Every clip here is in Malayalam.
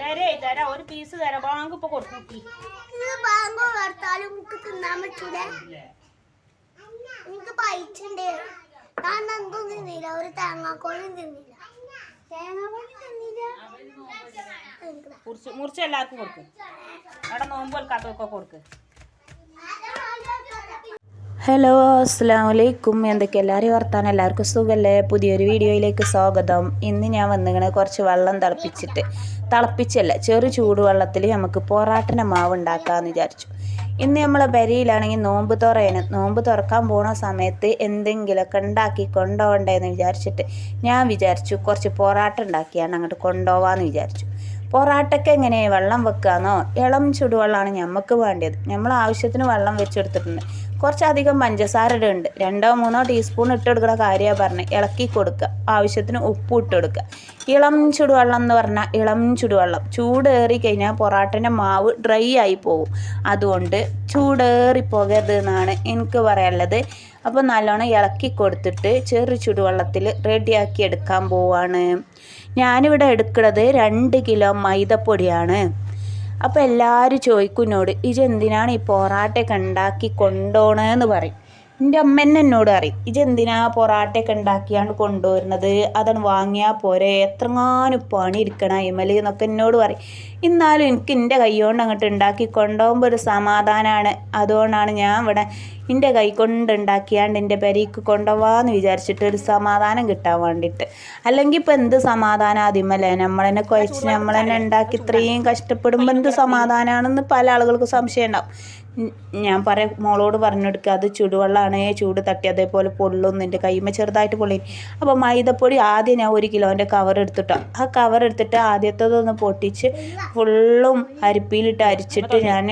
തരേ തരാ ഒരു പീസ് തരാം. ബാങ്ക് ഇപ്പൊ കൊടുത്തു ഇത് ബാങ്കോ വർത്താലും എനിക്ക് തിന്നാൻ പറ്റൂലേ. എനിക്ക് പൈച്ചുണ്ട് ഞാൻ എന്തും തിന്നില്ല. ഒരു തേങ്ങാക്കോളും തിന്നില്ല. തേങ്ങാക്കോളും തിന്നില്ല. എനിക്കിതാ. മുറിച്ച് എല്ലാവർക്കും കൊടുക്കും. അവിടെ നോമ്പ് വെൽക്കാത്തതൊക്കെ കൊടുക്ക്. ഹലോ അസ്സാം വലൈക്കും എന്തൊക്കെ എല്ലാവരും വർത്താനം? എല്ലാവർക്കും സുഖമല്ലേ പുതിയൊരു വീഡിയോയിലേക്ക് സ്വാഗതം. ഇന്ന് ഞാൻ വന്നിങ്ങനെ കുറച്ച് വെള്ളം തിളപ്പിച്ചിട്ട് തിളപ്പിച്ചല്ല ചെറു ചൂടുവെള്ളത്തിൽ നമുക്ക് പൊറാട്ടന മാവ് ഉണ്ടാക്കാമെന്ന് വിചാരിച്ചു. ഇന്ന് നമ്മൾ പെരയിലാണെങ്കിൽ നോമ്പ് തുറയാണ് നോമ്പ് തുറക്കാൻ പോണ സമയത്ത് എന്തെങ്കിലുമൊക്കെ ഉണ്ടാക്കി കൊണ്ടുപോകണ്ടേന്ന് വിചാരിച്ചിട്ട് ഞാൻ വിചാരിച്ചു കുറച്ച് പൊറാട്ട ഉണ്ടാക്കിയാണ് അങ്ങോട്ട് കൊണ്ടുപോകാമെന്ന് വിചാരിച്ചു. പൊറാട്ടയ്ക്ക് എങ്ങനെ വെള്ളം വെക്കാന്നോ? ഇളം ചുടുവെള്ളമാണ് നമുക്ക് വേണ്ടത് നമ്മൾ ആവശ്യത്തിന് വെള്ളം വെച്ചെടുത്തിട്ടുണ്ട്. കുറച്ചധികം പഞ്ചസാര ഇടുന്നുണ്ട് രണ്ടോ മൂന്നോ ടീസ്പൂൺ ഇട്ട് കൊടുക്കുന്ന കാര്യമാണ് പറഞ്ഞത് ഇളക്കി കൊടുക്കുക. ആവശ്യത്തിന് ഉപ്പ് ഇട്ട് കൊടുക്കുക ഇളം ചുടുവെള്ളം എന്ന് പറഞ്ഞാൽ ഇളം ചുടുവെള്ളം. ചൂടേറി കഴിഞ്ഞാൽ പൊറാട്ടന്റെ മാവ് ഡ്രൈ ആയി പോകും അതുകൊണ്ട് ചൂടേറി പോകരുത് എന്നാണ് എനിക്ക് പറയാനുള്ളത്. അപ്പോൾ നല്ലോണം ഇളക്കി കൊടുത്തിട്ട് ചെറു ചുടുവെള്ളത്തിൽ റെഡിയാക്കി എടുക്കാൻ പോവാണ്. ഞാനിവിടെ എടുക്കുന്നത് രണ്ട് കിലോ മൈദപ്പൊടിയാണ്. അപ്പോൾ എല്ലാവരും ചോദിക്കും എന്നോട് ഇജ് എന്തിനാണ് ഈ പൊറാട്ടയൊക്കെ ഉണ്ടാക്കി കൊണ്ടുപോകണമെന്ന് പറയും. എന്റെ അമ്മ തന്നെ എന്നോട് അറിയും ഇജെന്തിനാ പൊറാട്ടയൊക്കെ ഉണ്ടാക്കിയാണ്ട് കൊണ്ടുവരുന്നത്? അതാണ് വാങ്ങിയാൽ പോരെ. എത്രങ്ങാനും പണി ഇരിക്കണം അയിമൽ എന്നൊക്കെ എന്നോട് പറയും. എന്നാലും എനിക്ക് എന്റെ കൈ കൊണ്ട് അങ്ങോട്ട് ഉണ്ടാക്കി കൊണ്ടുപോകുമ്പോൾ ഒരു സമാധാനമാണ് അതുകൊണ്ടാണ് ഞാൻ ഇവിടെ എന്റെ കൈ കൊണ്ട് ഉണ്ടാക്കിയാണ്ട് എന്റെ പെരീക്ക് കൊണ്ടുപോകാമെന്ന് വിചാരിച്ചിട്ട് ഒരു സമാധാനം കിട്ടാൻ വേണ്ടിയിട്ട്. അല്ലെങ്കിൽ ഇപ്പം എന്ത് സമാധാനം ആദ്യമല്ലേ നമ്മളെന്നെ കുഴച്ച് നമ്മളെന്നെ ഉണ്ടാക്കി ഇത്രയും കഷ്ടപ്പെടുമ്പോൾ എന്ത് സമാധാനമാണെന്ന് പല ആളുകൾക്ക് സംശയം ഉണ്ടാവും. ഞാൻ പറയാം മോളോട് പറഞ്ഞെടുക്കുക അത് ചുടുവെള്ളമാണ് ചൂട് തട്ടി അതേപോലെ പൊള്ളും എന്റെ കൈമ ചെറുതായിട്ട് പൊള്ളി. അപ്പോൾ മൈദപ്പൊടി ആദ്യം ഞാൻ ഒരു കിലോന്റെ കവർ എടുത്തിട്ടോ. ആ കവർ എടുത്തിട്ട് ആദ്യത്തതൊന്ന് പൊട്ടിച്ച് ഫുള്ളും അരിപ്പിയിലിട്ട് അരിച്ചിട്ട് ഞാൻ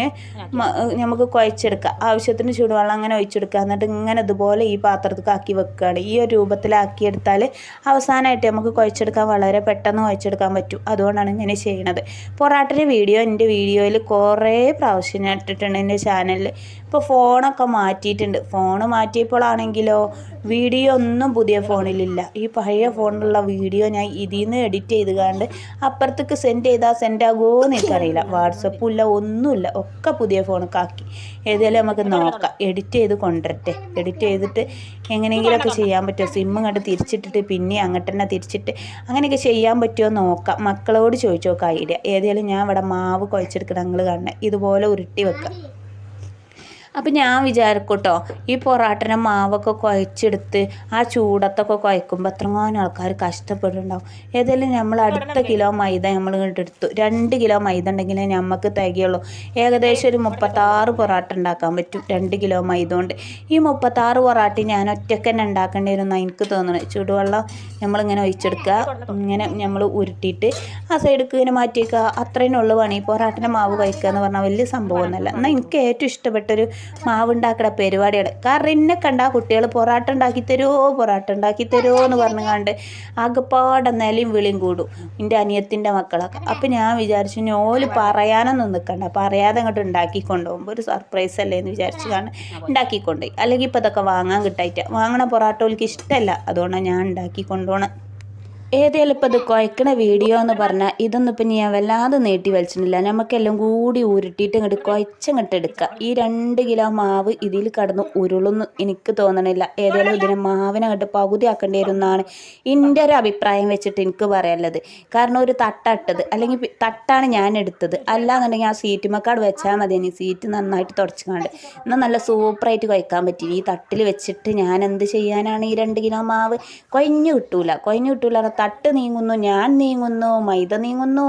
നമുക്ക് കുഴച്ചെടുക്കാം. ആവശ്യത്തിന് ചൂടുവെള്ളം അങ്ങനെ ഒഴിച്ചെടുക്കുക എന്നിട്ട് ഇങ്ങനെ ഇതുപോലെ ഈ പാത്രത്തിൽ ആക്കി വെക്കുകയാണ് ഈ ഒരു രൂപത്തിലാക്കിയെടുത്താൽ അവസാനമായിട്ട് നമുക്ക് കുഴച്ചെടുക്കാൻ വളരെ പെട്ടെന്ന് കുഴച്ചെടുക്കാൻ പറ്റും. അതുകൊണ്ടാണ് ഇങ്ങനെ ചെയ്യണത്. പൊറാട്ടിന്റെ വീഡിയോ എന്റെ വീഡിയോയിൽ കുറേ പ്രാവശ്യം ഞാൻ ഇട്ടിട്ടുണ്ട്. എന്റെ ചാനലിൽ ഇപ്പോൾ ഫോണൊക്കെ മാറ്റിയിട്ടുണ്ട്. ഫോൺ മാറ്റിയപ്പോഴാണെങ്കിലോ വീഡിയോ ഒന്നും പുതിയ ഫോണിലില്ല. ഈ പഴയ ഫോണിലുള്ള വീഡിയോ ഞാൻ ഇതിൽ നിന്ന് എഡിറ്റ് ചെയ്ത് കണ്ട് അപ്പുറത്തേക്ക് സെൻഡ് ചെയ്താൽ സെൻഡ് ആകുമോ എന്ന് എനിക്കറിയില്ല. വാട്സപ്പും ഇല്ല ഒന്നുമില്ല. ഒക്കെ പുതിയ ഫോണൊക്കെ ആക്കി ഏതായാലും നമുക്ക് നോക്കാം. എഡിറ്റ് ചെയ്ത് കൊണ്ടുവരട്ടെ. എഡിറ്റ് ചെയ്തിട്ട് എങ്ങനെയെങ്കിലുമൊക്കെ ചെയ്യാൻ പറ്റുമോ? സിമ്മ് കണ്ട് തിരിച്ചിട്ടിട്ട് പിന്നെ അങ്ങോട്ട് തന്നെ തിരിച്ചിട്ട് അങ്ങനെയൊക്കെ ചെയ്യാൻ പറ്റുമോ നോക്കാം. മക്കളോട് ചോദിച്ചു നോക്കാം ഐഡിയ. ഏതായാലും ഞാൻ ഇവിടെ മാവ് കുഴച്ചെടുക്കണം നിങ്ങൾ കാണണേ ഇതുപോലെ ഉരുട്ടി വെക്കാം. അപ്പം ഞാൻ വിചാരിക്കട്ടോ ഈ പൊറാട്ടനെ മാവൊക്കെ കുഴച്ചെടുത്ത് ആ ചൂടത്തൊക്കെ കുഴക്കുമ്പോൾ എത്രങ്ങാനും ആൾക്കാർ കഷ്ടപ്പെടുന്നുണ്ടാവും. ഏതായാലും നമ്മൾ അടുത്ത കിലോ മൈദ നമ്മൾ എടുത്തു. രണ്ട് കിലോ മൈദ ഉണ്ടെങ്കിലേ നമുക്ക് തികയുള്ളൂ. ഏകദേശം ഒരു മുപ്പത്താറ് പൊറാട്ട ഉണ്ടാക്കാൻ പറ്റും. രണ്ട് കിലോ മൈദ കൊണ്ട്. ഈ മുപ്പത്താറ് പൊറാട്ട ഞാൻ ഒറ്റയ്ക്ക് തന്നെ ഉണ്ടാക്കേണ്ടി വരും എന്നാണ് എനിക്ക് തോന്നുന്നത് ചൂടുവെള്ളം നമ്മളിങ്ങനെ ഒഴിച്ചെടുക്കുക. ഇങ്ങനെ നമ്മൾ ഉരുട്ടിയിട്ട് ആ സൈഡിലേക്ക് ഇങ്ങനെ മാറ്റി വയ്ക്കുക അത്രയും ഉള്ളു പണി. പൊറാട്ടിന്റെ മാവ് കഴിക്കുക എന്ന് പറഞ്ഞാൽ വലിയ സംഭവമൊന്നുമല്ല എന്നാൽ എനിക്ക് ഏറ്റവും ഇഷ്ടപ്പെട്ടൊരു മാവ് ഉണ്ടാക്കുന്ന പരിപാടിയാണ്. കാരണം എന്നെ കണ്ട കുട്ടികൾ പൊറാട്ട ഉണ്ടാക്കി തരുമോ പൊറാട്ട ഉണ്ടാക്കി തരുമോ എന്ന് പറഞ്ഞു കണ്ട് ആകെപ്പാടെ നിലയും വിളിയും കൂടും. എന്റെ അനിയത്തിന്റെ മക്കളൊക്കെ. അപ്പം ഞാൻ വിചാരിച്ചു ഓൽ പറയാനൊന്നും നിൽക്കണ്ട പറയാതെ അങ്ങോട്ട് ഉണ്ടാക്കിക്കൊണ്ട് പോകുമ്പോൾ ഒരു സർപ്രൈസ് അല്ലേ എന്ന് വിചാരിച്ചു കാണാൻ ഉണ്ടാക്കിക്കൊണ്ടുപോയി അല്ലെങ്കിൽ ഇപ്പോൾ ഇതൊക്കെ വാങ്ങാൻ കിട്ടായിട്ട്. വാങ്ങണ പൊറാട്ട ഓൽക്ക് ഇഷ്ടമല്ല അതുകൊണ്ടാണ് ഞാൻ ഉണ്ടാക്കി കൊണ്ടുപോകണം ഏതായാലും ഇപ്പോൾ ഇത് കുഴക്കണ വീഡിയോ എന്ന് പറഞ്ഞാൽ ഇതൊന്നും ഇപ്പം ഞാൻ വല്ലാതെ നീട്ടി വലിച്ചിട്ടില്ല. നമുക്കെല്ലാം കൂടി ഉരുട്ടിയിട്ട് ഇങ്ങോട്ട് കുഴച്ചങ്ങോട്ട് എടുക്കുക ഈ രണ്ട് കിലോ മാവ് ഇതിൽ കടന്ന് ഉരുളൊന്നും എനിക്ക് തോന്നണില്ല. ഏതായാലും ഇതിനെ മാവിനെ അങ്ങോട്ട് പകുതി ആക്കേണ്ടി വരുന്നതാണ് എന്റെ ഒരു അഭിപ്രായം വെച്ചിട്ട് എനിക്ക് പറയാനുള്ളത്. കാരണം ഒരു തട്ടട്ടത് അല്ലെങ്കിൽ തട്ടാണ് ഞാൻ എടുത്തത്. അല്ലാന്നുണ്ടെങ്കിൽ ആ സീറ്റ് മക്കാട് വെച്ചാൽ മതി. ഇനി സീറ്റ് നന്നായിട്ട് തുടച്ചു കാണ്ട് എന്നാൽ നല്ല സൂപ്പറായിട്ട് കുഴക്കാൻ പറ്റി. ഈ തട്ടിൽ വെച്ചിട്ട് ഞാൻ എന്ത് ചെയ്യാനാണ് ഈ രണ്ട് കിലോ മാവ്? കൊഞ്ഞ് കിട്ടൂല. കൊഞ്ഞ് കിട്ടൂല തട്ട് നീങ്ങുന്നു ഞാൻ നീങ്ങുന്നു മൈദ നീങ്ങുന്നു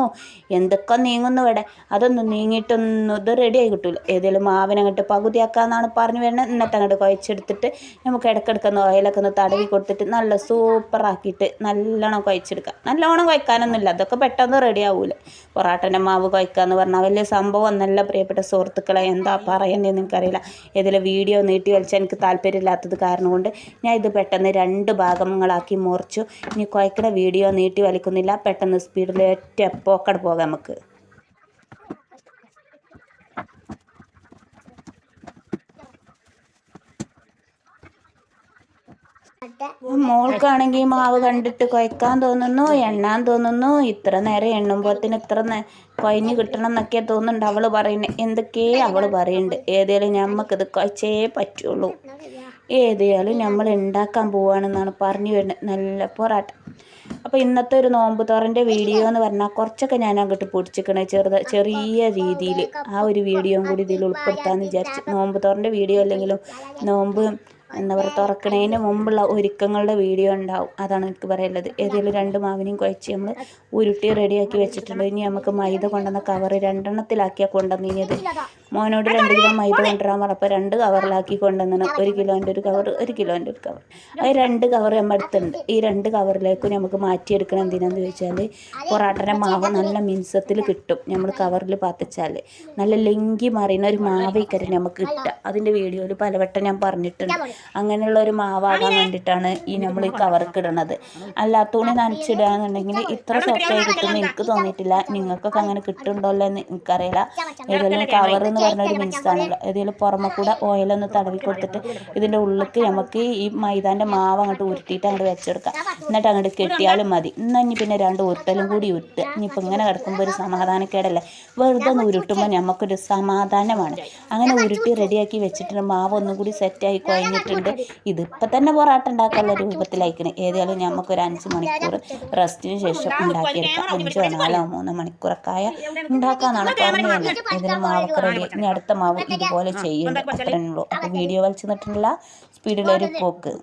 എന്തൊക്കെ നീങ്ങുന്നു ഇവിടെ? അതൊന്നും നീങ്ങിയിട്ടൊന്നും ഇത് റെഡി ആയി കിട്ടൂല. ഏതെങ്കിലും മാവിനങ്ങോട്ട് പകുതിയാക്കാന്നാണ് പറഞ്ഞു വരുന്നത്. എന്നിട്ട് അങ്ങോട്ട് കുഴച്ചെടുത്തിട്ട് നമുക്ക് ഇടയ്ക്കിടയ്ക്കൊന്ന് ഓയിലൊക്കെ ഒന്ന് തടവി കൊടുത്തിട്ട് നല്ല സൂപ്പറാക്കിയിട്ട് നല്ലോണം കുഴച്ചെടുക്കുക. നല്ലോണം കുഴക്കാനൊന്നുമില്ല. അതൊക്കെ പെട്ടെന്ന് റെഡി ആവൂല. പൊറാട്ടന്റെ മാവ് കുഴക്കുക എന്ന് പറഞ്ഞാൽ വലിയ സംഭവം ഒന്നല്ല പ്രിയപ്പെട്ട സുഹൃത്തുക്കളെ. എന്താ പറയുന്നത് എനിക്കറിയില്ല ഏതെങ്കിലും വീഡിയോ നീട്ടി വലിച്ചാൽ എനിക്ക് താല്പര്യമില്ലാത്തത് കാരണം കൊണ്ട് ഞാൻ ഇത് പെട്ടെന്ന് രണ്ട് ഭാഗങ്ങളാക്കി മുറിച്ചു. ഇനി കുഴക്കണ വീഡിയോ നീട്ടി വലിക്കുന്നില്ല. പെട്ടെന്ന് സ്പീഡിൽ ഒറ്റ പോക്കട് പോകാം നമുക്ക്. മോൾക്കാണെങ്കിൽ മാവ് കണ്ടിട്ട് കുഴക്കാൻ തോന്നുന്നു എണ്ണാൻ തോന്നുന്നു. ഇത്ര നേരം എണ്ണുമ്പോഴത്തിന് ഇത്ര കുഴഞ്ഞ് കിട്ടണം എന്നൊക്കെ തോന്നുന്നുണ്ട്. അവൾ പറയുന്നത് എന്തൊക്കെയേ അവൾ പറയുന്നുണ്ട് ഏതായാലും ഞമ്മക്കിത് കുഴച്ചേ പറ്റുള്ളൂ. ഏതായാലും നമ്മൾ ഉണ്ടാക്കാൻ പോവാണെന്നാണ് പറഞ്ഞു വരുന്നത് നല്ല പൊറാട്ട അപ്പോൾ ഇന്നത്തെ ഒരു നോമ്പ് തുറന്റെ വീഡിയോ എന്ന് പറഞ്ഞാൽ കുറച്ചൊക്കെ ഞാൻ അങ്ങോട്ട് പൊടിച്ചിക്കണേ. ചെറുത ചെറിയ രീതിയിൽ ആ ഒരു വീഡിയോയും കൂടി ഇതിൽ ഉൾപ്പെടുത്താമെന്ന് വിചാരിച്ചു. നോമ്പ് തുറന്റെ വീഡിയോ അല്ലെങ്കിലും നോമ്പ് എന്താ പറയുക തുറക്കണതിന് മുമ്പുള്ള ഒരുക്കങ്ങളുടെ വീഡിയോ ഉണ്ടാവും. അതാണ് എനിക്ക് പറയാനുള്ളത് ഏതെങ്കിലും രണ്ട് മാവിനെയും കുഴച്ച് നമ്മൾ ഉരുട്ടി റെഡിയാക്കി വെച്ചിട്ടുണ്ട്. ഇനി നമുക്ക് മൈദ കൊണ്ടുവന്ന കവർ രണ്ടെണ്ണത്തിലാക്കിയാൽ കൊണ്ടുവന്നിയത് മോനോട് രണ്ട് കിലോ മൈദ കൊണ്ടുവരാൻ പറഞ്ഞപ്പോൾ രണ്ട് കവറിലാക്കി കൊണ്ടുവന്നു ഒരു കിലോന്റെ ഒരു കവർ ഒരു കിലോന്റെ ഒരു കവർ അത് രണ്ട് കവർ നമ്മൾ അടുത്തുണ്ട്. ഈ രണ്ട് കവറിലേക്ക് നമുക്ക് മാറ്റിയെടുക്കണം എന്തിനാന്ന് ചോദിച്ചാൽ പൊറാട്ടന്റെ മാവ് നല്ല മിൻസത്തിൽ കിട്ടും. നമ്മൾ കവറിൽ പാത്തിച്ചാൽ നല്ല ലെങ്കി മറിയുന്ന ഒരു മാവ് ഇക്കരി നമുക്ക് കിട്ടുക. അതിന്റെ വീഡിയോയിൽ പലവട്ടം ഞാൻ പറഞ്ഞിട്ടുണ്ട്. അങ്ങനെയുള്ള ഒരു മാവാകാൻ വേണ്ടിയിട്ടാണ് ഈ നമ്മൾ ഈ കവർക്ക് ഇടണത്. അല്ലാത്ത തുണി നനച്ചിടുകയാണെന്നുണ്ടെങ്കിൽ ഇത്ര സെറ്റായി കിട്ടുമെന്ന് എനിക്ക് തോന്നിയിട്ടില്ല. നിങ്ങൾക്കൊക്കെ അങ്ങനെ കിട്ടുന്നുണ്ടല്ലോ എന്ന് എനിക്കറിയില്ല. ഏതെങ്കിലും കവർ എന്ന് പറഞ്ഞ ഒരു മിൻസാണല്ലോ ഏതെങ്കിലും പുറമെ കൂടെ ഓയിലൊന്ന് തടവി കൊടുത്തിട്ട് ഇതിന്റെ ഉള്ളിലേക്ക് നമുക്ക് ഈ മൈദാന്റെ മാവ് അങ്ങോട്ട് ഉരുട്ടിയിട്ട് അങ്ങോട്ട് വെച്ചെടുക്കാം. എന്നിട്ട് അങ്ങോട്ട് കെട്ടിയാലും മതി. എന്നാൽ ഇനി പിന്നെ രണ്ട് ഉരുട്ടലും കൂടി ഉരുട്ടുക ഇനിയിപ്പോൾ ഇങ്ങനെ കിടക്കുമ്പോൾ ഒരു സമാധാനക്കേടല്ലേ? വെറുതെ ഒന്ന് ഉരുട്ടുമ്പോൾ നമുക്കൊരു സമാധാനമാണ്. അങ്ങനെ ഉരുട്ടി റെഡിയാക്കി വെച്ചിട്ടുണ്ട് മാവ് ഒന്നും കൂടി സെറ്റായി കുഴഞ്ഞിട്ടുണ്ട്. ഇതിപ്പോൾ തന്നെ പൊറാട്ട ഉണ്ടാക്കാനുള്ള രൂപത്തിലായിക്കണ്. ഏതായാലും നമുക്കൊരു അഞ്ച് മണിക്കൂർ റെസ്റ്റിന് ശേഷം ഉണ്ടാക്കിയെടുക്കാം. അഞ്ചോ നാലോ മൂന്നോ മണിക്കൂറൊക്കെ ആയ ഉണ്ടാക്കാന്നാണ് പറഞ്ഞു തന്നെ ഇതിന് മാവൊക്കെ റെഡി ഇനി അടുത്ത മാവ് ഇതുപോലെ ചെയ്യുന്നുണ്ട് അത്രേ ഉള്ളൂ. അപ്പോൾ വീഡിയോ വലിച്ചു നിട്ടുള്ള സ്പീഡിലൊരു പോക്ക്.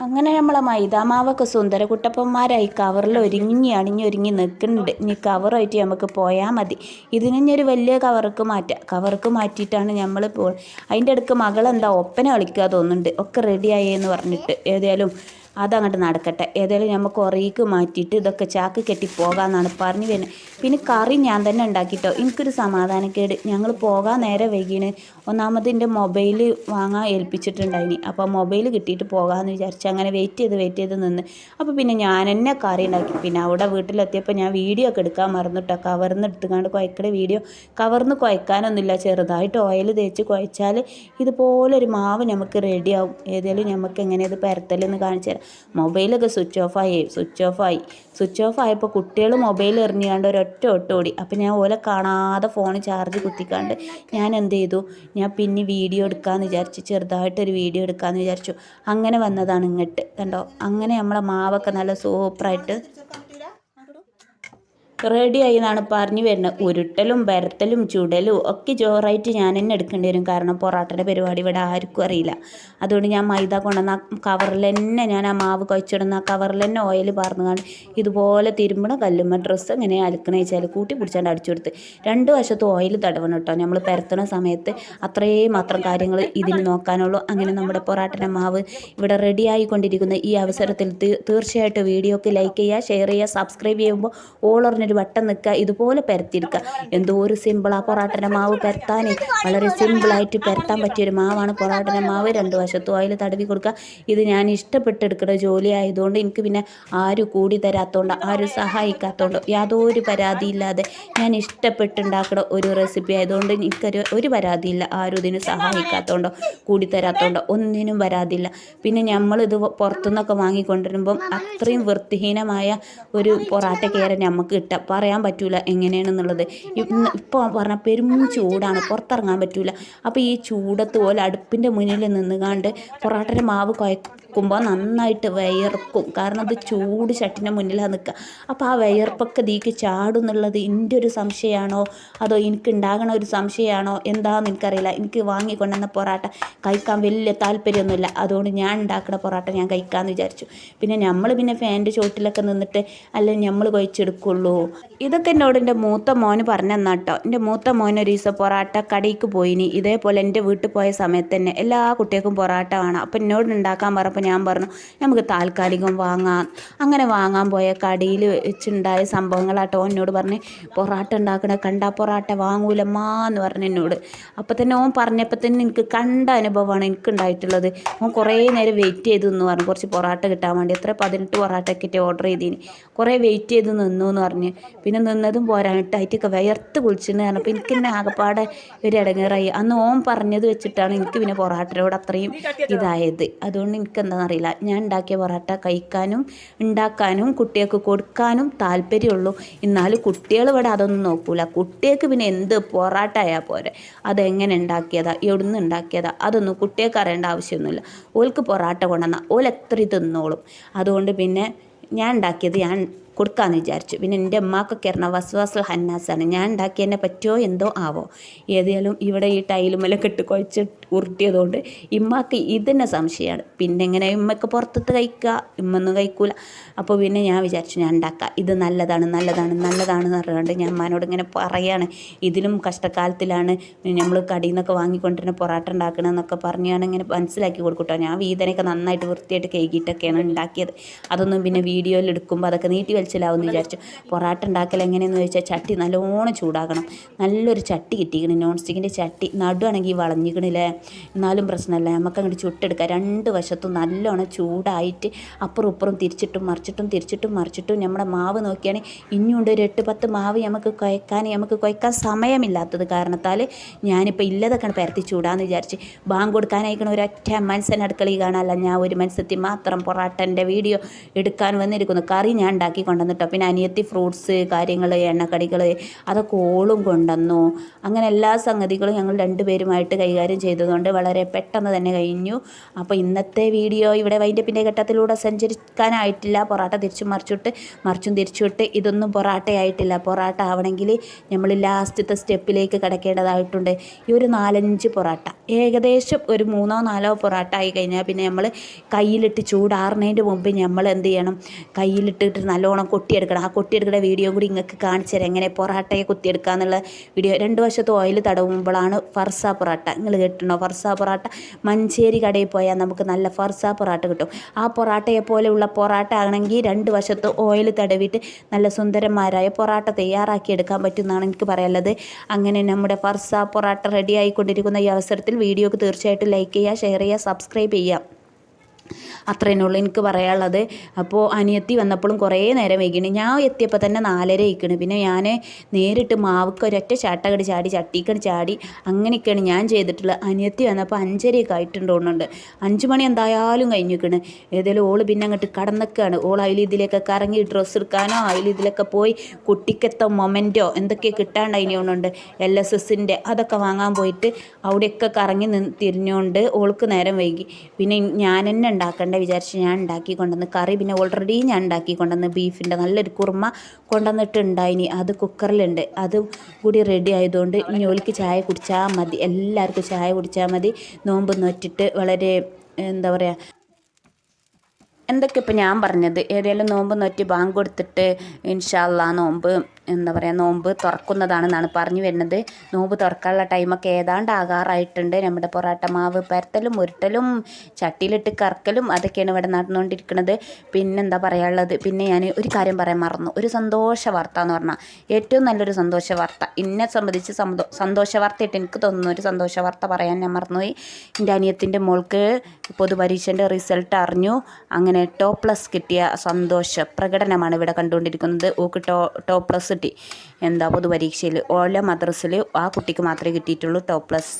അങ്ങനെ നമ്മളെ മൈദാമാവൊക്കെ സുന്ദരകുട്ടപ്പന്മാരായി കവറിൽ ഒരുങ്ങി അണിഞ്ഞൊരുങ്ങി നിൽക്കുന്നുണ്ട്. ഇനി കവറായിട്ട് നമുക്ക് പോയാൽ മതി. ഇതിന് ഒരു വലിയ കവർക്ക് മാറ്റാം. കവർക്ക് മാറ്റിയിട്ടാണ് നമ്മൾ പോ അതിന്റെ ഇടയ്ക്ക് മകളെന്താ ഒപ്പന കളിക്കുക തോന്നുന്നുണ്ട്. ഒക്കെ റെഡിയായി എന്ന് പറഞ്ഞിട്ട്. ഏതായാലും അതങ്ങോട്ട് നടക്കട്ടെ. ഏതായാലും നമുക്ക് ഉറയിക്ക് മാറ്റിയിട്ട് ഇതൊക്കെ ചാക്ക് കെട്ടി പോകാമെന്നാണ് പറഞ്ഞു വരുന്നത് പിന്നെ കറി ഞാൻ തന്നെ ഉണ്ടാക്കിട്ടോ. എനിക്കൊരു സമാധാനക്കേട്. ഞങ്ങൾ പോകാൻ നേരെ വൈകീണ്. ഒന്നാമത് എന്റെ മൊബൈൽ വാങ്ങാൻ ഏൽപ്പിച്ചിട്ടുണ്ടായിനി. അപ്പോൾ മൊബൈൽ കിട്ടിയിട്ട് പോകാമെന്ന് വിചാരിച്ചു അങ്ങനെ വെയിറ്റ് ചെയ്ത് വെയിറ്റ് ചെയ്ത് നിന്ന്. അപ്പോൾ പിന്നെ ഞാൻ തന്നെ കറി ഉണ്ടാക്കി. പിന്നെ അവിടെ വീട്ടിലെത്തിയപ്പോൾ ഞാൻ വീഡിയോ ഒക്കെ എടുക്കാൻ മറന്നിട്ടോ. കവർന്ന് എടുത്തുകൊണ്ട് കുഴക്കണ വീഡിയോ കവർന്ന് കുഴക്കാനൊന്നുമില്ല ചെറുതായിട്ട് ഓയിൽ തേച്ച് കുഴച്ചാൽ ഇതുപോലൊരു മാവ് നമുക്ക് റെഡിയാവും ഏതായാലും നമുക്ക് എങ്ങനെ ഇത് പരത്തലെന്ന് കാണിച്ചു തരാം. മൊബൈലൊക്കെ സ്വിച്ച് ഓഫായി സ്വിച്ച് ഓഫായി സ്വിച്ച് ഓഫ് ആയപ്പോൾ കുട്ടികൾ മൊബൈൽ എറിഞ്ഞുകൊണ്ട് ഒരൊറ്റ ഓടി. അപ്പം ഞാൻ ഓലെ കാണാതെ ഫോൺ ചാർജ് കുത്തിക്കാണ്ട് ഞാൻ എന്ത് ചെയ്തു? ഞാൻ പിന്നെ വീഡിയോ എടുക്കാമെന്ന് വിചാരിച്ചു ചെറുതായിട്ടൊരു വീഡിയോ എടുക്കാമെന്ന് വിചാരിച്ചു. അങ്ങനെ വന്നതാണ് ഇങ്ങോട്ട്. കണ്ടോ? അങ്ങനെ നമ്മളെ മാവൊക്കെ നല്ല സൂപ്പറായിട്ട് റെഡിയായി എന്നാണ് പറഞ്ഞു വരുന്നത്. ഉരുട്ടലും വരത്തലും ചുടലും ഒക്കെ ജോറായിട്ട് ഞാൻ തന്നെ എടുക്കേണ്ടി വരും. കാരണം പൊറാട്ടയുടെ പരിപാടി ഇവിടെ ആർക്കും അറിയില്ല. അതുകൊണ്ട് ഞാൻ മൈദ കൊണ്ടുവന്ന കവറിൽ തന്നെ ഞാൻ ആ മാവ് കുഴച്ചിടുന്ന കവറിൽ തന്നെ ഓയിൽ കാണും ഇതുപോലെ തിരുമ്പണ കല്ലുമ്മ ഡ്രസ്സ് ഇങ്ങനെ അലക്കണ വെച്ചാൽ കൂട്ടി പിടിച്ചാണ്ട് അടിച്ചു കൊടുത്ത്. രണ്ട് വശത്തും ഓയിൽ തടവണം കേട്ടോ. നമ്മൾ പരത്തണ സമയത്ത് അത്രയും മാത്രം കാര്യങ്ങൾ ഇതിന് നോക്കാനുള്ളൂ. അങ്ങനെ നമ്മുടെ പൊറാട്ടന്റെ മാവ് ഇവിടെ റെഡി ആയിക്കൊണ്ടിരിക്കുന്ന. ഈ അവസരത്തിൽ തീർച്ചയായിട്ടും വീഡിയോക്ക് ലൈക്ക് ചെയ്യുക ഷെയർ ചെയ്യുക സബ്സ്ക്രൈബ് ചെയ്യുമ്പോൾ ഓൾ ഓളറിഞ്ഞൊരു വട്ടം നിൽക്കുക ഇതുപോലെ പരത്തിയെടുക്കുക. എന്തോ ഒരു സിമ്പിളാ പൊറാട്ടന്റെ മാവ് പരത്താൻ വളരെ സിമ്പിളായിട്ട് പരത്താൻ പറ്റിയൊരു മാവാണ് പൊറാട്ടന്റെ മാവ്. രണ്ട് വശത്തും ഓയിൽ തടവി കൊടുക്കുക. ഇത് ഞാൻ ഇഷ്ടപ്പെട്ടെടുക്കുന്ന ജോലി ആയതുകൊണ്ട് എനിക്ക് പിന്നെ ആരും കൂടി തരാത്തതുകൊണ്ട് ആരും സഹായിക്കാത്തതുകൊണ്ട് യാതൊരു പരാതിയില്ലാതെ ഞാൻ ഇഷ്ടപ്പെട്ടുണ്ടാക്കുന്ന ഒരു റെസിപ്പി ആയതുകൊണ്ട് എനിക്കൊരു ഒരു പരാതിയില്ല ആരും ഇതിന് സഹായിക്കാത്തതുകൊണ്ടോ കൂടി തരാത്തതുകൊണ്ടോ ഒന്നിനും പരാതിയില്ല പിന്നെ നമ്മളിത് പുറത്തുനിന്നൊക്കെ വാങ്ങിക്കൊണ്ടിരുമ്പം അത്രയും വൃത്തിഹീനമായ ഒരു പൊറാട്ട കയറി നമുക്ക് കിട്ടുക പറയാൻ പറ്റില്ല എങ്ങനെയാണെന്നുള്ളത്. ഇപ്പോൾ പറഞ്ഞ പെരും ചൂടാണ് പുറത്തിറങ്ങാൻ പറ്റില്ല അപ്പോൾ ഈ ചൂടത്ത് പോലെ അടുപ്പിന്റെ മുന്നിൽ നിന്നുകാണ്ട് പൊറോട്ടയുടെ മാവ് കുഴക്കുമ്പോൾ നന്നായിട്ട് വയർക്കും. കാരണം അത് ചൂട് ചട്ടിന്റെ മുന്നിലാണ് നിൽക്കുക അപ്പോൾ ആ വിയർപ്പൊക്കെ ദീക്ക് ചാടും എന്നുള്ളത് എന്റെ ഒരു സംശയമാണോ അതോ എനിക്ക് ഉണ്ടാകണ ഒരു സംശയമാണോ എന്താണെന്ന് എനിക്കറിയില്ല. എനിക്ക് വാങ്ങിക്കൊണ്ടുവന്ന പൊറാട്ട കഴിക്കാൻ വലിയ താല്പര്യമൊന്നുമില്ല അതുകൊണ്ട് ഞാൻ ഉണ്ടാക്കുന്ന പൊറാട്ട ഞാൻ കഴിക്കാമെന്ന് വിചാരിച്ചു. പിന്നെ നമ്മൾ പിന്നെ ഫാന്റെ ചോട്ടിലൊക്കെ നിന്നിട്ട് അല്ല നമ്മൾ കഴിച്ചെടുക്കുള്ളൂ. ഇതൊക്കെ എന്നോട് എന്റെ മൂത്ത മോന് പറഞ്ഞു കേട്ടോ എന്റെ മൂത്ത മോൻ ഒരു ദിവസം പൊറാട്ട കടയ്ക്ക് പോയിനി. ഇതേപോലെ എന്റെ വീട്ടിൽ പോയ സമയത്ത് തന്നെ എല്ലാ കുട്ടികൾക്കും പൊറാട്ട വേണം. അപ്പം എന്നോട് ഉണ്ടാക്കാൻ പറഞ്ഞപ്പോൾ ഞാൻ പറഞ്ഞു നമുക്ക് താൽക്കാലികം വാങ്ങാം. അങ്ങനെ വാങ്ങാൻ പോയ കടയിൽ വെച്ചുണ്ടായ സംഭവങ്ങളാട്ടോ എന്നോട് പറഞ്ഞ് പൊറാട്ട ഉണ്ടാക്കണ കണ്ടാ പൊറാട്ട വാങ്ങൂലമ്മാ എന്ന് പറഞ്ഞു എന്നോട്. അപ്പോൾ തന്നെ ഓൻ പറഞ്ഞപ്പോൾ തന്നെ എനിക്ക് കണ്ട അനുഭവമാണ് എനിക്ക് ഉണ്ടായിട്ടുള്ളത് ഓൻ കുറേ നേരം വെയിറ്റ് ചെയ്തു എന്ന് പറഞ്ഞു കുറച്ച് പൊറാട്ട കിട്ടാൻ വേണ്ടി. എത്ര പതിനെട്ട് പൊറാട്ട കിട്ടി ഓർഡർ ചെയ്തിന്. കുറേ വെയിറ്റ് ചെയ്ത് നിന്നു എന്ന് പറഞ്ഞ്. പിന്നെ നിന്നതും പോരാനിട്ടായിട്ടൊക്കെ വിയർത്ത് കുളിച്ചെന്ന് പറഞ്ഞപ്പോൾ എനിക്ക് തന്നെ ആകപ്പാടെ ഒരു ഇടങ്ങേറായി. അന്ന് ഓൻ പറഞ്ഞത് വെച്ചിട്ടാണ് എനിക്ക് പിന്നെ പൊറാട്ടയോട് അത്രയും ഇതായത്. അതുകൊണ്ട് എനിക്ക് എന്താണെന്നറിയില്ല ഞാൻ ഉണ്ടാക്കിയ പൊറോട്ട കഴിക്കാനും ഉണ്ടാക്കാനും കുട്ടികൾക്ക് കൊടുക്കാനും താല്പര്യമുള്ളൂ. എന്നാലും കുട്ടികൾ ഇവിടെ അതൊന്നും നോക്കൂല. കുട്ടികൾക്ക് പിന്നെ എന്ത് പൊറോട്ട ആയാൽ പോരെ? അതെങ്ങനെ ഉണ്ടാക്കിയതാ? എവിടുന്ന് ഉണ്ടാക്കിയതാ? അതൊന്നും കുട്ടികൾക്ക് അറിയേണ്ട ആവശ്യമൊന്നുമില്ല. ഓൾക്ക് പൊറോട്ട കൊണ്ടുവന്നാൽ ഓൾ എത്ര തിന്നോളും. അതുകൊണ്ട് പിന്നെ ഞാൻ ഉണ്ടാക്കിയത് ഞാൻ കൊടുക്കാമെന്ന് വിചാരിച്ചു. പിന്നെ എന്റെ അമ്മാക്കൊക്കെ ഇറങ്ങുന്ന വസ്വാസൽ ഹന്നാസാണ്. ഞാൻ ഉണ്ടാക്കിയതിനെ പറ്റുമോ എന്തോ ആവോ. ഏതായാലും ഇവിടെ ഈ ടൈലുമലൊക്കെ ഇട്ട് കുഴച്ച് ഉരുട്ടിയതുകൊണ്ട് ഇമ്മാക്ക് ഇതന്നെ സംശയമാണ്. പിന്നെ എങ്ങനെ ഇമ്മക്ക് പുറത്തത്ത് കഴിക്കുക? ഇമ്മൊന്നും കഴിക്കൂല. അപ്പോൾ പിന്നെ ഞാൻ വിചാരിച്ചു ഞാൻ ഉണ്ടാക്കാം. ഇത് നല്ലതാണ് നല്ലതാണ് നല്ലതാണെന്ന് പറഞ്ഞുകൊണ്ട് ഞാൻ അമ്മാനോട് ഇങ്ങനെ പറയാണ്. ഇതിലും കഷ്ടകാലത്തിലാണ് നമ്മൾ കടയിൽ നിന്നൊക്കെ വാങ്ങിക്കൊണ്ടിരുന്ന പൊറാട്ട ഉണ്ടാക്കണമെന്നൊക്കെ പറഞ്ഞാണ് ഇങ്ങനെ മനസ്സിലാക്കി കൊടുക്കട്ടോ. ഞാൻ വീതനൊക്കെ നന്നായിട്ട് വൃത്തിയായിട്ട് കഴുകിയിട്ടൊക്കെയാണ് ഉണ്ടാക്കിയത്. അതൊന്നും പിന്നെ വീഡിയോയിൽ എടുക്കുമ്പോൾ അതൊക്കെ നീട്ടി വലിച്ചിലാവുമെന്ന് വിചാരിച്ചു. പൊറാട്ട ഉണ്ടാക്കൽ എങ്ങനെയെന്ന് ചോദിച്ചാൽ ചട്ടി നല്ലോണം ചൂടാക്കണം. നല്ലൊരു ചട്ടി കിട്ടിയിക്കണം നോൺ സ്റ്റിക്കിന്റെ ചട്ടി നടുവാണെങ്കിൽ വളഞ്ഞിക്കണില്ലേ എന്നാലും പ്രശ്നമല്ല നമുക്ക് അങ്ങോട്ട് ചുട്ടെടുക്കാം. രണ്ട് വശത്തും നല്ലോണം ചൂടായിട്ട് അപ്പുറം ഇപ്പുറം തിരിച്ചിട്ടും മറിച്ചിട്ടും തിരിച്ചിട്ടും മറിച്ചിട്ടും നമ്മുടെ മാവ് നോക്കിയാണെങ്കിൽ ഇനിയുണ്ട് ഒരു എട്ട് പത്ത് മാവ് നമുക്ക് കുഴക്കാൻ നമുക്ക് കുഴക്കാൻ സമയമില്ലാത്തത് കാരണത്താൽ ഞാനിപ്പോൾ ഇല്ലതൊക്കെ പരത്തി ചൂടാന്ന് വിചാരിച്ച്. ബാങ്ക് കൊടുക്കാനായിക്കണ ഒരൊറ്റ മത്സ്യൻ അടുക്കളയിൽ കാണാനല്ല ഞാൻ ഒരു മത്സ്യത്തിൽ മാത്രം പൊറാട്ടന്റെ വീഡിയോ എടുക്കാൻ വന്നിരിക്കുന്നു. കറി ഞാൻ ഉണ്ടാക്കി കൊണ്ടുവന്നിട്ടോ? പിന്നെ അനിയത്തി ഫ്രൂട്ട്സ് കാര്യങ്ങൾ എണ്ണക്കടികൾ അതൊക്കെ ഓളും കൊണ്ടുവന്നു. അങ്ങനെ എല്ലാ സംഗതികളും ഞങ്ങൾ രണ്ടുപേരുമായിട്ട് കൈകാര്യം ചെയ്തതുകൊണ്ട് വളരെ പെട്ടെന്ന് തന്നെ കഴിഞ്ഞു. അപ്പോൾ ഇന്നത്തെ വീഡിയോ ഇവിടെ വൈൻഡപ്പിന്റെ ഘട്ടത്തിലൂടെ സഞ്ചരിക്കാനായിട്ടില്ല. പൊറാട്ട തിരിച്ചും മറിച്ചിട്ട് മറിച്ചും തിരിച്ചുവിട്ട് ഇതൊന്നും പൊറാട്ടയായിട്ടില്ല. പൊറാട്ട ആവണമെങ്കിൽ നമ്മൾ ലാസ്റ്റത്തെ സ്റ്റെപ്പിലേക്ക് കിടക്കേണ്ടതായിട്ടുണ്ട്. ഈ ഒരു നാലഞ്ച് പൊറാട്ട. ഏകദേശം ഒരു മൂന്നോ നാലോ പൊറാട്ട ആയി കഴിഞ്ഞാൽ പിന്നെ നമ്മൾ കയ്യിലിട്ട് ചൂടാറുന്നതിന്റെ മുമ്പ് നമ്മൾ എന്ത് ചെയ്യണം? കയ്യിലിട്ടിട്ട് നല്ലോണം കൊട്ടിയെടുക്കണം. ആ കൊട്ടിയെടുക്കുന്ന വീഡിയോ കൂടി നിങ്ങൾക്ക് കാണിച്ചു തരാം. എങ്ങനെ പൊറാട്ടയെ കുത്തിയെടുക്കുക എന്നുള്ള വീഡിയോ രണ്ട് വശത്ത് ഓയിൽ തടവുമ്പോഴാണ് ഫർസ പൊറാട്ട. നിങ്ങൾ കേട്ടിട്ടുണ്ടോ? ഫർസ പൊറാട്ട. മഞ്ചേരി കടയിൽ പോയാൽ നമുക്ക് നല്ല ഫർസ പൊറാട്ട കിട്ടും. ആ പൊറാട്ടയെ പോലെയുള്ള പൊറാട്ട ആണെങ്കിൽ രണ്ട് വശത്ത് ഓയിൽ തടവിയിട്ട് നല്ല സുന്ദരന്മാരായ പൊറാട്ട തയ്യാറാക്കി എടുക്കാൻ പറ്റും എന്നാണ് എനിക്ക് പറയാനുള്ളത്. അങ്ങനെ നമ്മുടെ ഫർസ പൊറാട്ട റെഡി ആയിക്കൊണ്ടിരിക്കുന്ന ഈ അവസരത്തിൽ വീഡിയോക്ക് തീർച്ചയായിട്ടും ലൈക്ക് ചെയ്യുക ഷെയർ ചെയ്യുക സബ്സ്ക്രൈബ് ചെയ്യുക. അത്രേനുള്ളൂ എനിക്ക് പറയാനുള്ളത് അപ്പോൾ അനിയത്തി വന്നപ്പോഴും കുറേ നേരം വൈകിണ്. ഞാൻ എത്തിയപ്പോൾ തന്നെ നാലര ആയിക്കണ്. പിന്നെ ഞാൻ നേരിട്ട് മാവ്ക്ക് ഒരൊറ്റ ചാട്ടകടി ചാടി ചട്ടിക്കടി ചാടി അങ്ങനെയൊക്കെയാണ് ഞാൻ ചെയ്തിട്ടുള്ളത്. അനിയത്തി വന്നപ്പോൾ അഞ്ചരയൊക്കെ ആയിട്ടുണ്ട് അഞ്ച് മണി എന്തായാലും കഴിഞ്ഞിരിക്കണ് ഏതായാലും ഓൾ പിന്നെ അങ്ങോട്ട് കടന്നൊക്കെയാണ് ഓൾ അതിൽ ഇതിലൊക്കെ കറങ്ങി ഡ്രസ്സ് എടുക്കാനോ അതിൽ ഇതിലൊക്കെ പോയി കുട്ടിക്കെത്ത മൊമെന്റോ എന്തൊക്കെ കിട്ടാണ്ട് തോന്നുന്നുണ്ട്. എൽ എസ് എസിന്റെ അതൊക്കെ വാങ്ങാൻ പോയിട്ട് അവിടെയൊക്കെ കറങ്ങി തിരിഞ്ഞുകൊണ്ട് ഓൾക്ക് നേരം വൈകി. പിന്നെ ഞാൻ തന്നെ ഉണ്ടാക്കണ്ട വിചാരിച്ച് ഞാൻ ഉണ്ടാക്കി കൊണ്ടുവന്ന് കറി പിന്നെ ഓൾറെഡി ഞാൻ ഉണ്ടാക്കി കൊണ്ടുവന്ന് ബീഫിന്റെ നല്ലൊരു കുറുമ കൊണ്ടുവന്നിട്ടുണ്ടായിനി. അത് കുക്കറിലുണ്ട്. അതും കൂടി റെഡി ആയതുകൊണ്ട് ഇനി ഓൾക്ക് ചായ കുടിച്ചാൽ മതി. എല്ലാവർക്കും ചായ കുടിച്ചാൽ മതി. നോമ്പ് നോറ്റിട്ട് വളരെ എന്താ പറയുക എന്തൊക്കെ ഇപ്പം ഞാൻ പറഞ്ഞത്? ഏതെങ്കിലും നോമ്പ് നോറ്റി ബാങ്ക് കൊടുത്തിട്ട് ഇൻഷാല്ല നോമ്പ് എന്താ പറയുക നോമ്പ് തുറക്കുന്നതാണെന്നാണ് പറഞ്ഞു വരുന്നത്. നോമ്പ് തുറക്കാനുള്ള ടൈമൊക്കെ ഏതാണ്ട് ആകാറായിട്ടുണ്ട് നമ്മുടെ പൊറാട്ട മാവ് പരത്തലും ഉരുട്ടലും ചട്ടിയിലിട്ട് കറക്കലും അതൊക്കെയാണ് ഇവിടെ നടന്നുകൊണ്ടിരിക്കുന്നത്. പിന്നെന്താ പറയാനുള്ളത്? പിന്നെ ഞാൻ ഒരു കാര്യം പറയാൻ മറന്നു. ഒരു സന്തോഷ വാർത്ത എന്ന് പറഞ്ഞാൽ ഏറ്റവും നല്ലൊരു സന്തോഷ വാർത്ത. എന്നെ സംബന്ധിച്ച് സന്തോ സന്തോഷ വാർത്തയായിട്ട് എനിക്ക് തോന്നുന്നു ഒരു സന്തോഷ വാർത്ത പറയാൻ ഞാൻ മറന്നുപോയി. എന്റെ അനിയത്തിന്റെ മോൾക്ക് പൊതുപരീക്ഷന്റെ റിസൾട്ട് അറിഞ്ഞു. അങ്ങനെ ടോപ്പ് പ്ലസ് കിട്ടിയ സന്തോഷ പ്രകടനമാണ് ഇവിടെ കണ്ടുകൊണ്ടിരിക്കുന്നത്. ഓക്ക് ടോ ടോപ്പ് പ്ലസ് കിട്ടി. എന്താ പൊതുപരീക്ഷയിൽ ഓല മദ്രസിൽ ആ കുട്ടിക്ക് മാത്രമേ കിട്ടിയിട്ടുള്ളൂ പ്ലസ്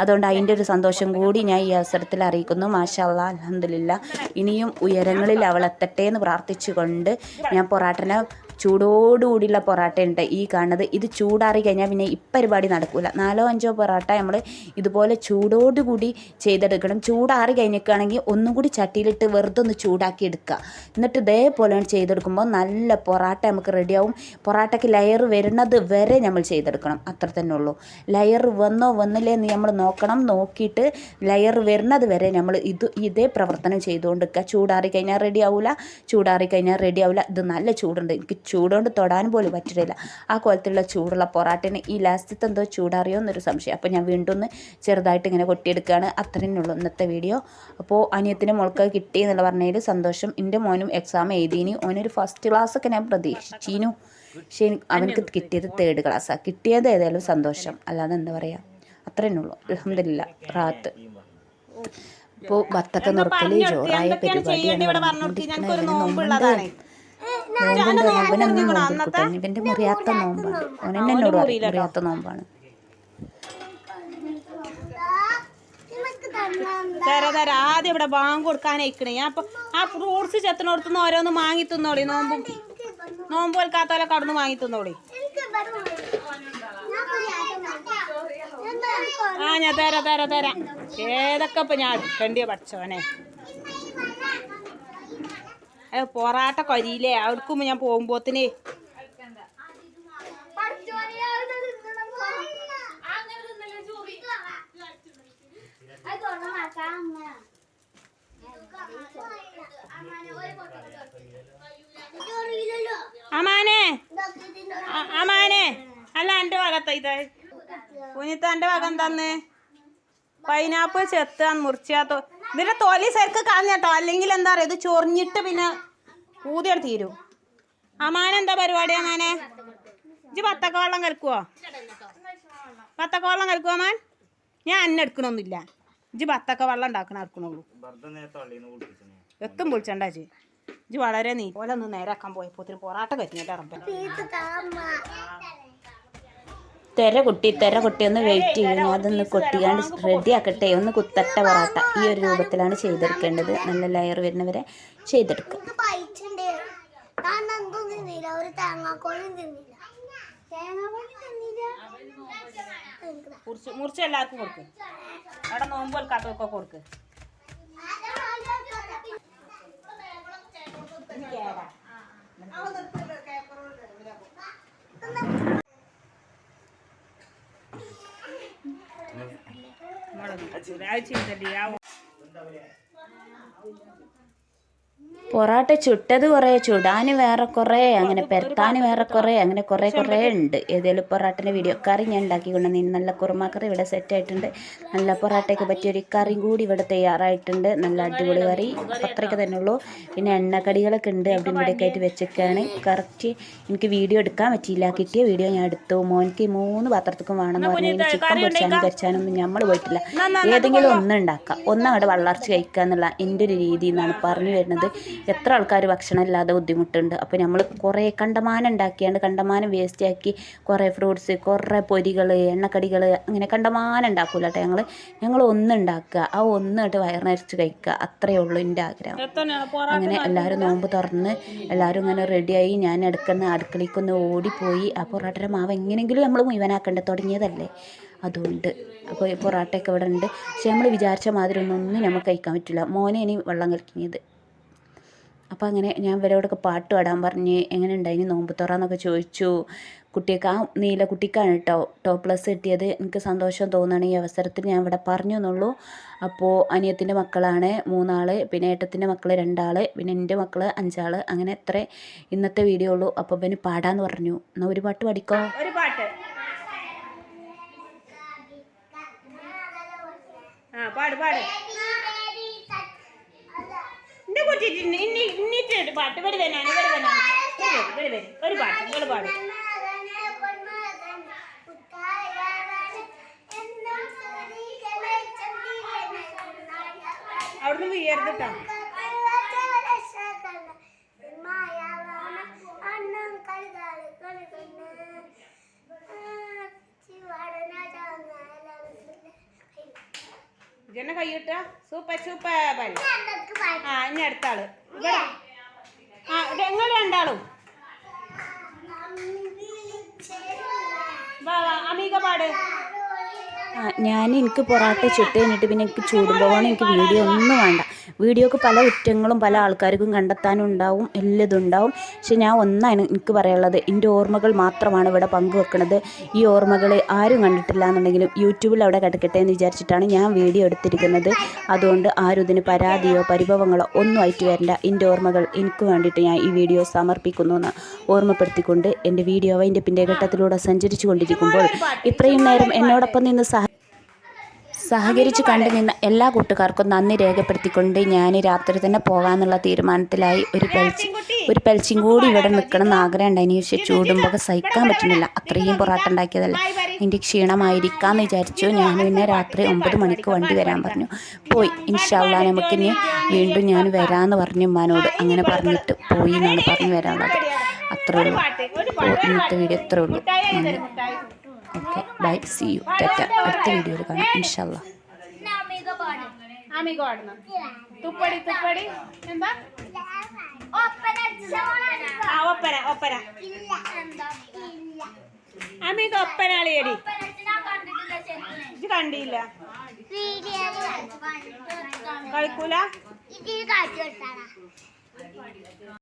അതുകൊണ്ട് അതിന്റെ ഒരു സന്തോഷം കൂടി ഞാൻ ഈ അവസരത്തിൽ അറിയിക്കുന്നു. മാഷാ അല്ലാ അലഹമില്ല ഇനിയും ഉയരങ്ങളിൽ അവളെത്തട്ടെ എന്ന് പ്രാർത്ഥിച്ചുകൊണ്ട് ഞാൻ പൊറാട്ടനെ ചൂടോടുകൂടിയുള്ള പൊറാട്ട ഉണ്ട് ഈ കാണുന്നത്. ഇത് ചൂടാറി കഴിഞ്ഞാൽ പിന്നെ ഈ പരിപാടി നടക്കില്ല നാലോ അഞ്ചോ പൊറാട്ട നമ്മൾ ഇതുപോലെ ചൂടോടുകൂടി ചെയ്തെടുക്കണം. ചൂടാറി കഴിഞ്ഞിരിക്കുകയാണെങ്കിൽ ഒന്നും കൂടി ചട്ടിയിലിട്ട് വെറുതെ ഒന്ന് ചൂടാക്കി എടുക്കുക. എന്നിട്ട് ഇതേപോലെ ചെയ്തെടുക്കുമ്പോൾ നല്ല പൊറാട്ട നമുക്ക് റെഡിയാവും പൊറാട്ടയ്ക്ക് ലെയർ വരുന്നത് വരെ നമ്മൾ ചെയ്തെടുക്കണം. അത്ര തന്നെ ഉള്ളൂ. ലെയർ വന്നോ വന്നില്ലേ എന്ന് നമ്മൾ നോക്കണം. നോക്കിയിട്ട് ലെയർ വരുന്നത് വരെ നമ്മൾ ഇത് ഇതേ പ്രവർത്തനം ചെയ്തുകൊണ്ടിരിക്കുക. ചൂടാറി കഴിഞ്ഞാൽ റെഡി ആവില്ല ചൂടാറി കഴിഞ്ഞാൽ റെഡി ആവില്ല ഇത് നല്ല ചൂടുണ്ട്. എനിക്ക് ചൂടുകൊണ്ട് തൊടാൻ പോലും പറ്റില്ല. ആ കോലത്തിലുള്ള ചൂടുള്ള പൊറാട്ടിന് ഈ ലാസ്റ്റത്തെ എന്തോ ചൂടറിയോ എന്നൊരു സംശയം. അപ്പോൾ ഞാൻ വീണ്ടും ഒന്ന് ചെറുതായിട്ട് ഇങ്ങനെ കൊട്ടിയെടുക്കുകയാണ് അത്രയും ഉള്ളൂ ഇന്നത്തെ വീഡിയോ. അപ്പോൾ അനിയത്തിന്റെ മോൾക്ക് കിട്ടി എന്നുള്ള പറഞ്ഞതിൽ സന്തോഷം. എന്റെ മോനും എക്സാം എഴുതിയിനി ഓനൊരു ഫസ്റ്റ് ക്ലാസ്സൊക്കെ ഞാൻ പ്രതീക്ഷിച്ചിനു. പക്ഷേ അവനക്ക് കിട്ടിയത് തേർഡ് ക്ലാസ്സാണ് കിട്ടിയത് ഏതായാലും സന്തോഷം. അല്ലാതെ എന്താ പറയുക അത്രേനുള്ളൂ ഉള്ളൂ. അലഹമില്ല റാത്ത്. ഇപ്പോൾ ബത്തൊക്കെ നുറുക്കൽ ചോറായ പരിപാടിയാണ് നടന്നുകൊണ്ടിരിക്കുന്നത്. നോമ്പുണ്ട് ഇവനെ നോമ്പെടുക്കട്ടെ ഇവന്റെ മുറിയാത്ത നോമ്പാണ് ഓൻ എന്നെ എന്നോട് പറയും മുറിയാത്ത നോമ്പാണ്. തരാ തരാ. ആദ്യം ഇവിടെ ബാങ്ക് കൊടുക്കാനയക്കണേ ഞാൻ അപ്പൊ ആ ഫ്രൂട്ട്സ് ചെത്തനോടത്തുനിന്ന് ഓരോന്ന് വാങ്ങി തിന്നോളി. നോമ്പും നോമ്പ് വെൽക്കാത്തോലെ കടന്നു വാങ്ങി തിന്നോളി. ആ ഞാൻ തരാ തരാ തരാം. ഏതൊക്കെ ഇപ്പൊ ഞാൻ കണ്ടിയ പഠിച്ചവനെ? പൊറാട്ട കൊരിയില്ലേ? അവർക്കും ഞാൻ പോകുമ്പോത്തിന്. അമാനെ അമാനെ അല്ല എന്റെ ഭാഗത്ത ഇത്. ഭാഗം എന്താന്ന്? പൈനാപ്പിൾ ചെത്താൻ മുറിച്ചാത്തോ ഇതിന്റെ തൊലി ശരിക്ക് കളഞ്ഞട്ടോ അല്ലെങ്കിൽ എന്താ പറയാ ഇത് ചൊറിഞ്ഞിട്ട് പിന്നെ ഊതിയാണ് തീരൂ. അമാനെന്താ പരിപാടി അമാനെ ഇജ് പത്തക്ക വെള്ളം കലക്കുവോ? പത്തക്ക വെള്ളം കലക്കുവോ അമാൻ ഞാൻ അന്നെ എടുക്കണമൊന്നുമില്ല ഇജ് പത്തക്ക വെള്ളം ഉണ്ടാക്കണ എടുക്കണുള്ളൂ എത്തും വിളിച്ചണ്ട ഇജ്ജ്. ഇജ് വളരെ നീ പോലെ ഒന്ന് നേരാക്കാൻ പോയപ്പോ പൊറാട്ട കരിഞ്ഞിട്ട് ഇറമ്പ തെര കുട്ടി തെര കുട്ടി ഒന്ന് വെയിറ്റ് ചെയ്യുന്നു അതൊന്ന് കൊട്ടിയാണ്ട് റെഡി ആക്കട്ടെ. ഒന്ന് കുത്തട്ട പൊറാട്ട ഈ ഒരു രൂപത്തിലാണ് ചെയ്തെടുക്കേണ്ടത്. നല്ല ലെയർ വരുന്നവരെ ചെയ്തെടുക്കുക ഞാൻ എന്തും തിന്നില്ല ഒരു തേങ്ങാക്കോളും തിന്നില്ല തേങ്ങാക്കോളും തിന്നില്ല. മുറിച്ച് മുറിച്ച് എല്ലാവർക്കും കൊടുക്ക് അവിടെ നോമ്പ് വെൽക്കാത്തതൊക്കെ കൊടുക്ക് പൊറാട്ട ചുട്ടത് കുറേ ചുടാൻ വേറെ കുറേ അങ്ങനെ പെരത്താൻ വേറെ കുറേ അങ്ങനെ കുറേ കുറേ ഉണ്ട്. ഏതെങ്കിലും പൊറാട്ടന്റെ വീഡിയോ കറി ഞാൻ ഉണ്ടാക്കിക്കൊണ്ട് നീ നല്ല കുറുമാക്കറി ഇവിടെ സെറ്റ് ആയിട്ടുണ്ട്. നല്ല പൊറാട്ടയ്ക്ക് പറ്റിയൊരു കറിയും കൂടി ഇവിടെ തയ്യാറായിട്ടുണ്ട്. നല്ല അടിപൊളി കറി. അത്രയ്ക്ക് അത്രയൊക്കെ തന്നെ ഉള്ളൂ. പിന്നെ എണ്ണക്കടികളൊക്കെ ഉണ്ട്. അവിടെ ഇവിടെയൊക്കെ ആയിട്ട് വെച്ചൊക്കെയാണ് കറക്റ്റ് എനിക്ക് വീഡിയോ എടുക്കാൻ പറ്റിയില്ല. കിട്ടിയ വീഡിയോ ഞാൻ എടുത്തു. മോനിക്ക് മൂന്ന് പാത്രത്തേക്കും വേണമെന്ന് പറഞ്ഞു ചിക്കൻ പൊരിച്ചാനും കരിച്ചാനൊന്നും നമ്മൾ പോയിട്ടില്ല. ഏതെങ്കിലും ഒന്ന് ഉണ്ടാക്കാം. ഒന്നങ്ങോട്ട് വളർച്ച കഴിക്കുക എന്നുള്ള എന്റെ ഒരു രീതി എന്നാണ് പറഞ്ഞു വരുന്നത്. എത്ര ആൾക്കാർ ഭക്ഷണം ഇല്ലാതെ ബുദ്ധിമുട്ടുണ്ട്. അപ്പോൾ നമ്മൾ കുറേ കണ്ടമാനം ഉണ്ടാക്കിയാണ്ട് കണ്ടമാനം വേസ്റ്റ് ആക്കി കുറേ ഫ്രൂട്ട്സ് കുറേ പൊരികൾ എണ്ണക്കടികൾ അങ്ങനെ കണ്ടമാനം ഉണ്ടാക്കൂല കേട്ടോ ഞങ്ങൾ ഞങ്ങൾ ഒന്ന് ഉണ്ടാക്കുക ആ ഒന്നിട്ട് വയറിനരച്ച് കഴിക്കുക. അത്രയേ ഉള്ളൂ എന്റെ ആഗ്രഹം. അങ്ങനെ എല്ലാവരും നോമ്പ് തുറന്ന് എല്ലാവരും ഇങ്ങനെ റെഡിയായി ഞാൻ എടുക്കുന്ന അടുക്കളയ്ക്കൊന്ന് ഓടിപ്പോയി. ആ പൊറാട്ടയുടെ മാവ് എങ്ങനെയെങ്കിലും നമ്മൾ മുഴുവനാക്കേണ്ട? തുടങ്ങിയതല്ലേ? അതുകൊണ്ട് അപ്പോൾ പൊറോട്ടയൊക്കെ ഇവിടെ ഉണ്ട് പക്ഷെ നമ്മൾ വിചാരിച്ച മാതിരി ഒന്നും ഒന്നും നമുക്ക് കഴിക്കാൻ പറ്റില്ല. മോനെ ഇനി വെള്ളം കളിക്കുന്നത് അപ്പോൾ അങ്ങനെ ഞാൻ ഇവരോടൊക്കെ പാട്ട് പാടാൻ പറഞ്ഞ് എങ്ങനെ ഉണ്ടായിനി നോമ്പ് ചോദിച്ചു. കുട്ടിയൊക്കെ ആ നീല കുട്ടിക്കാണ് കേട്ടോ. ടോപ്പ് പ്ലസ് കിട്ടിയത്. എനിക്ക് സന്തോഷം തോന്നുകയാണ് ഈ അവസരത്തിൽ ഞാൻ ഇവിടെ പറഞ്ഞു എന്നുള്ളൂ. അപ്പോൾ അനിയത്തിന്റെ മക്കളാണ്. മൂന്നാൾ പിന്നെ ഏട്ടത്തിന്റെ മക്കൾ രണ്ടാൾ പിന്നെ എന്റെ മക്കൾ അഞ്ചാൾ അങ്ങനെ എത്ര ഇന്നത്തെ വീഡിയോ ഉള്ളൂ. അപ്പോൾ പിന്നെ പാടാന്ന് പറഞ്ഞു. എന്നാൽ ഒരു പാട്ട് പാടിക്കോ? ഒരു പാട്ട്. ആ പാട് പാട്. എന്റെ കുട്ടി ഇന്നി ഇന്നിട്ട് ഒരു പാട്ട് വരി തന്നെയാണ് വരി തന്നെയാണ് വരി വരി. ഒരു പാട്ട് നിങ്ങൾ പാടും. അവിടുന്ന് വീയരുത് കേട്ടോ. ഇജന്നെ കൈയിട്ട സൂപ്പർ സൂപ്പർ ഇനി അടുത്ത ഇവിടെ ആ നിങ്ങൾ രണ്ടാളും വാ വാ അമീക പാട് ആ ഞാൻ എനിക്ക് പൊറോട്ട ചുട്ട് കഴിഞ്ഞിട്ട് പിന്നെ എനിക്ക് ചൂടുമ്പോൾ എനിക്ക് വീഡിയോ ഒന്നും വേണ്ട. വീഡിയോക്ക് പല കുറ്റങ്ങളും പല ആൾക്കാർക്കും കണ്ടെത്താനും ഉണ്ടാവും എല്ലതും ഉണ്ടാവും പക്ഷെ ഞാൻ ഒന്നാണ് എനിക്ക് പറയാനുള്ളത് എന്റെ ഓർമ്മകൾ മാത്രമാണ് ഇവിടെ പങ്കുവെക്കുന്നത് ഈ ഓർമ്മകൾ ആരും കണ്ടിട്ടില്ല എന്നുണ്ടെങ്കിലും യൂട്യൂബിൽ അവിടെ കിടക്കട്ടെ എന്ന് വിചാരിച്ചിട്ടാണ് ഞാൻ വീഡിയോ എടുത്തിരിക്കുന്നത്. അതുകൊണ്ട് ആരും ഇതിന് പരാതിയോ പരിഭവങ്ങളോ ഒന്നും ആയിട്ട് വരണ്ട. എന്റെ ഓർമ്മകൾ എനിക്ക് വേണ്ടിയിട്ട് ഞാൻ ഈ വീഡിയോ സമർപ്പിക്കുന്നു എന്ന് ഓർമ്മപ്പെടുത്തിക്കൊണ്ട് എന്റെ വീഡിയോ അതിന്റെ പിന്റെ ഘട്ടത്തിലൂടെ സഞ്ചരിച്ചു കൊണ്ടിരിക്കുമ്പോൾ ഇത്രയും നേരം എന്നോടൊപ്പം നിന്ന് സഹ സഹകരിച്ച് കണ്ടു നിന്ന എല്ലാ കൂട്ടുകാർക്കും നന്ദി രേഖപ്പെടുത്തിക്കൊണ്ട് ഞാൻ രാത്രി തന്നെ പോകാമെന്നുള്ള തീരുമാനത്തിലായി. ഒരു പെൽച്ചി ഒരു പെൽച്ചിയും കൂടി ഇവിടെ നിൽക്കണം എന്ന് ആഗ്രഹം ഉണ്ടായിരുന്നു പക്ഷേ ചൂടുമ്പോൾ സഹിക്കാൻ പറ്റുന്നില്ല. അത്രയും പൊറാട്ട ഉണ്ടാക്കിയതല്ല എന്റെ ക്ഷീണമായിരിക്കാമെന്ന് വിചാരിച്ചു ഞാൻ പിന്നെ രാത്രി ഒമ്പത് മണിക്ക് വണ്ടി വരാൻ പറഞ്ഞു. പോയി. ഇൻഷാല്ല നമുക്കിനി വീണ്ടും ഞാൻ വരാമെന്ന് പറഞ്ഞു ഉമ്മാനോട് അങ്ങനെ പറഞ്ഞിട്ട് പോയി എന്നാണ് പറഞ്ഞു വരാനുള്ളത്. അത്രേ ഉള്ളൂ. ഇന്നത്തെ വീഡിയോ ഇത്രേ ഉള്ളൂ. ഓക്കെ ബൈ സി യു ടെറ്റ അടുത്ത വീഡിയോയിൽ കാണാം. ഇൻഷാല്ല തുപ്പടി ഇത് കണ്ടില്ല. കളിക്കൂല?